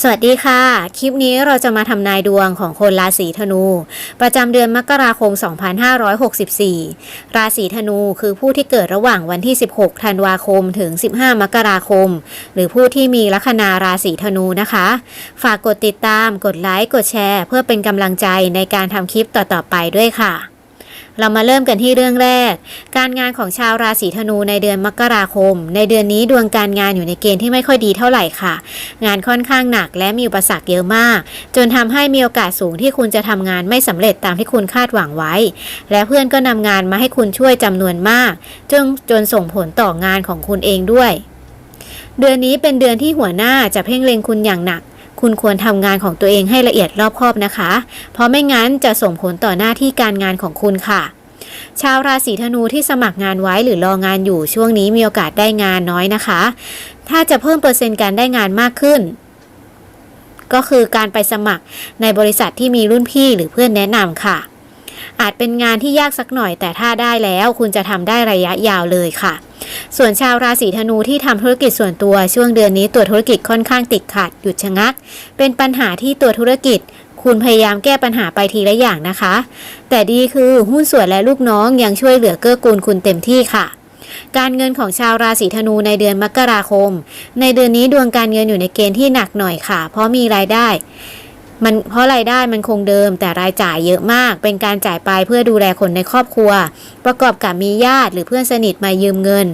สวัสดีค่ะ คลิปนี้เราจะมาทำนายดวงของคนราศีธนู ประจำเดือนมกราคม 2564 ราศีธนูคือผู้ที่เกิดระหว่างวันที่ 16 ธันวาคมถึง 15 มกราคม หรือผู้ที่มีลัคนาราศีธนูนะคะ ฝากกดติดตาม กดไลค์ กดแชร์ เพื่อเป็นกำลังใจในการทำคลิปต่อๆไปด้วยค่ะ เรามาเริ่มกันที่เรื่องแรก การงานของชาวราศีธนูในเดือนมกราคม ในเดือนนี้ดวงการงานอยู่ในเกณฑ์ที่ไม่ค่อยดีเท่าไหร่ค่ะ งานค่อนข้างหนักและมีอุปสรรคเยอะมาก จนทำให้มีโอกาสสูงที่คุณจะทำงานไม่สำเร็จตามที่คุณคาดหวังไว้ และเพื่อนก็นำงานมาให้คุณช่วยจำนวนมาก จนจนส่งผลต่องานของคุณเองด้วยเดือนนี้เป็นเดือนที่หัวหน้าจะเพ่งเล็งคุณอย่างหนัก คุณควรทำงานของตัวเองให้ละเอียดรอบคอบนะคะ เพราะไม่งั้นจะส่งผลต่อหน้าที่การงานของคุณค่ะ ชาวราศีธนูที่สมัครงานไว้หรือรองานอยู่ช่วงนี้มีโอกาสได้งานน้อยนะคะ ถ้าจะเพิ่มเปอร์เซ็นต์การได้งานมากขึ้น ก็คือการไปสมัครในบริษัทที่มีรุ่นพี่หรือเพื่อนแนะนำค่ะ อาจเป็นงานที่ยากสักหน่อยแต่ถ้าได้แล้วคุณจะทำได้ระยะยาวเลยค่ะ ส่วนชาวราศีธนูที่ทำธุรกิจส่วนตัวช่วงเดือนนี้ตัวธุรกิจค่อนข้างติดขัดหยุดชะงัก เป็นปัญหาที่ตัวธุรกิจคุณพยายามแก้ปัญหาไปทีละอย่างนะคะ แต่ดีคือหุ้นส่วนและลูกน้องยังช่วยเหลือเกื้อกูลคุณเต็มที่ค่ะ การเงินของชาวราศีธนูในเดือนมกราคม ในเดือนนี้ดวงการเงินอยู่ในเกณฑ์ที่หนักหน่อยค่ะ เพราะมีรายได้ มันเพราะรายได้มันคงเดิมแต่รายจ่ายเยอะมาก เป็นการจ่ายไปเพื่อดูแลคนในครอบครัว ประกอบกับมีญาติหรือเพื่อนสนิทมายืมเงิน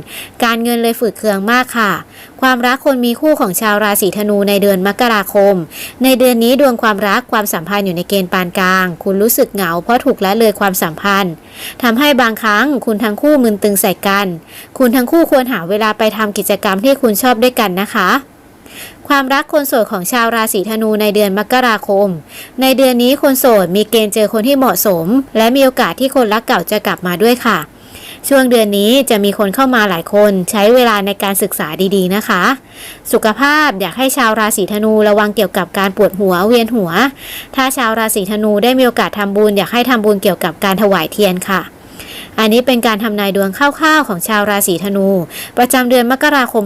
การเงินเลยฝืดเคืองมากค่ะ ความรักคนมีคู่ของชาวราศีธนูในเดือนมกราคม ในเดือนนี้ดวงความรักความสัมพันธ์อยู่ในเกณฑ์ปานกลาง คุณรู้สึกเหงาเพราะถูกละเลยความสัมพันธ์ทำให้บางครั้งคุณทั้งคู่มึนตึงใส่กัน คุณทั้งคู่ควรหาเวลาไปทำกิจกรรมที่คุณชอบด้วยกันนะคะ ความรักคนโสดของชาวราศีธนูในเดือนมกราคม ในเดือนนี้คนโสดมีเกณฑ์เจอคนที่เหมาะสม และมีโอกาสที่คนรักเก่าจะกลับมาด้วยค่ะ ช่วงเดือนนี้จะมีคนเข้ามาหลายคน ใช้เวลาในการศึกษาดีๆนะคะ สุขภาพอยากให้ชาวราศีธนูระวังเกี่ยวกับการปวดหัวเวียนหัว ถ้าชาวราศีธนูได้มีโอกาสทำบุญอยากให้ทำบุญเกี่ยวกับการถวายเทียนค่ะ อันนี้เป็นการทำนายดวงคร่าวๆของชาวราศีธนู ประจำเดือนมกราคม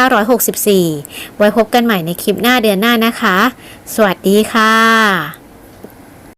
2564 ไว้พบกันใหม่ในคลิปหน้าเดือนหน้านะคะ สวัสดีค่ะ